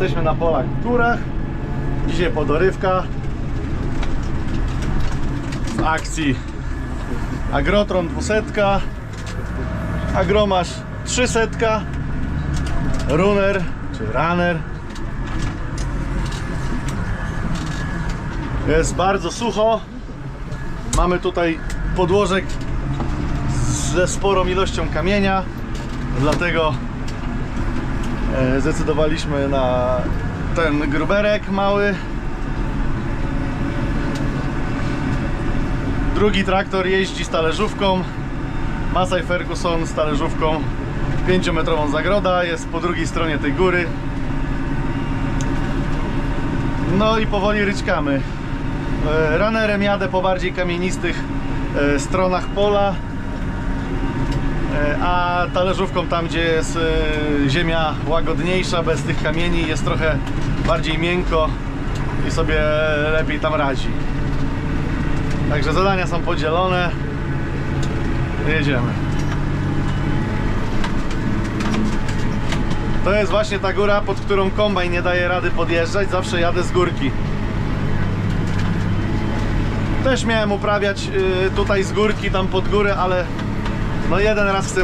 Jesteśmy na polach w górach. Dzisiaj podorywka z akcji Agrotron 200, Agromasz 300, Runner czy Runner. Jest bardzo sucho. Mamy tutaj podłożek ze sporą ilością kamienia, dlatego zdecydowaliśmy na ten gruberek mały. Drugi traktor jeździ z talerzówką. Masai Ferguson z talerzówką 5-metrową zagroda jest po drugiej stronie tej góry. No i powoli ryczkamy. E, Runnerem jadę po bardziej kamienistych e, stronach pola, e, a talerzówką tam, gdzie jest e, ziemia łagodniejsza, bez tych kamieni, jest trochę bardziej miękko i sobie lepiej tam radzi. Także zadania są podzielone. Jedziemy. To jest właśnie ta góra, pod którą kombajn nie daje rady podjeżdżać. Zawsze jadę z górki. Też miałem uprawiać y, tutaj z górki, tam pod górę, ale no jeden raz chcę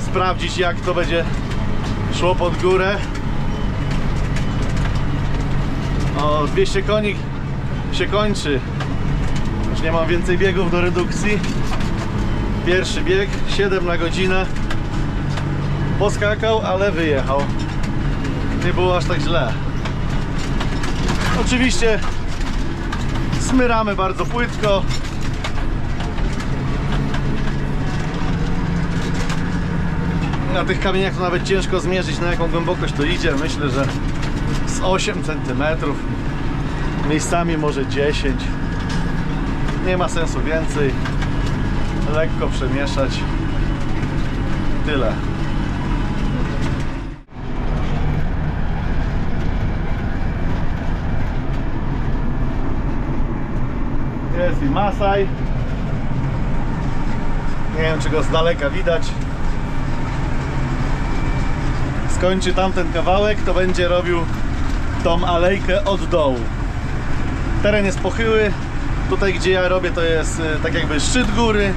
sprawdzić jak to będzie szło pod górę. O, 200 koni się kończy. Już nie mam więcej biegów do redukcji. Pierwszy bieg, 7 na godzinę. Poskakał, ale wyjechał. Nie było aż tak źle. Oczywiście smyramy bardzo płytko. Na tych kamieniach to nawet ciężko zmierzyć na jaką głębokość to idzie. Myślę, że z 8 cm. Miejscami może 10. Nie ma sensu więcej. Lekko przemieszać. Tyle. Jest i Masaj. Nie wiem, czy go z daleka widać. Skończy tamten kawałek, to będzie robił tą alejkę od dołu. Teren jest pochyły. Tutaj, gdzie ja robię, to jest e, tak jakby szczyt góry.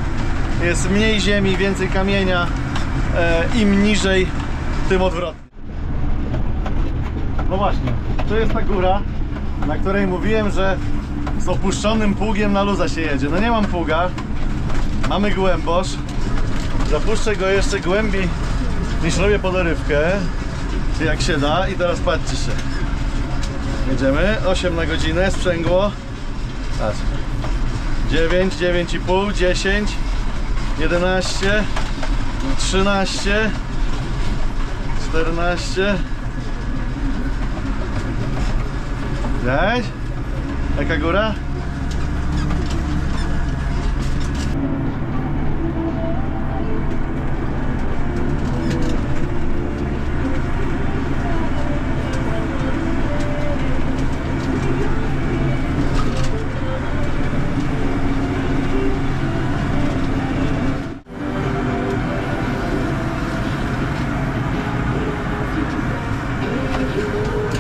Jest mniej ziemi, więcej kamienia. E, Im niżej, tym odwrotnie. No właśnie, to jest ta góra, na której mówiłem, że z opuszczonym pługiem na luza się jedzie. No nie mam pługa, mamy głębosz. Zapuszczę go jeszcze głębiej niż robię podorywkę, jak się da. I teraz patrzcie się. Jedziemy, 8 na godzinę, sprzęgło. Patrz. 9, 9,5, 10, 11, 13, 14. Widziałeś? Jaka góra?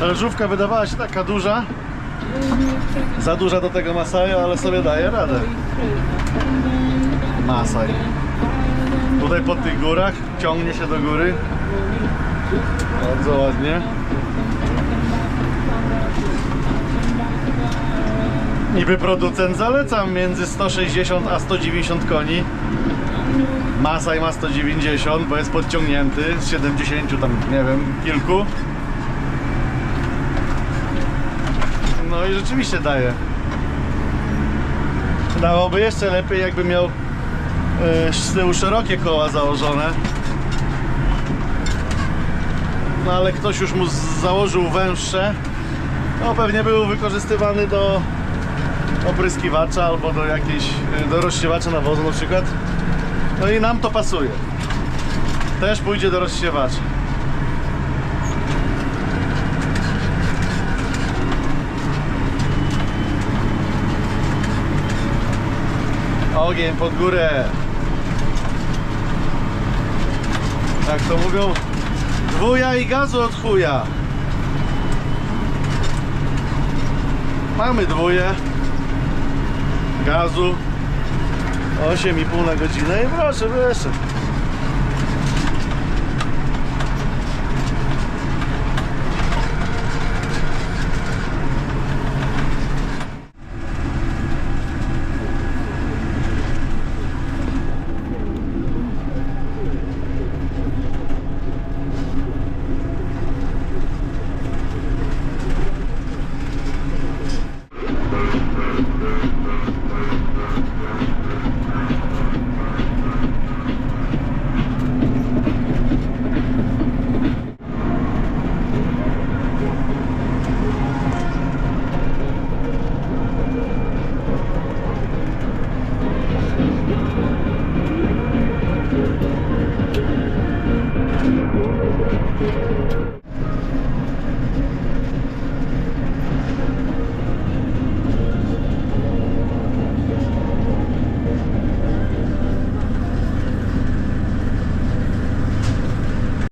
Talerzówka wydawała się taka duża, za duża do tego Masaja, ale sobie daje radę. Masaj. Tutaj po tych górach ciągnie się do góry. Bardzo ładnie. Niby producent zalecam między 160 a 190 koni. Masaj ma 190, bo jest podciągnięty z 70 tam nie wiem, kilku. No i rzeczywiście daje. Dałoby jeszcze lepiej, jakby miał e, z tyłu szerokie koła założone. No ale ktoś już mu założył węższe. No pewnie był wykorzystywany do opryskiwacza albo do jakiejś, e, do rozsiewacza nawozu na przykład. No i nam to pasuje. Też pójdzie do rozsiewacza. ogień pod górę. Tak to mówią, dwuja i gazu od chuja. Mamy dwóje gazu 8,5 na godzinę i proszę, wyszedł.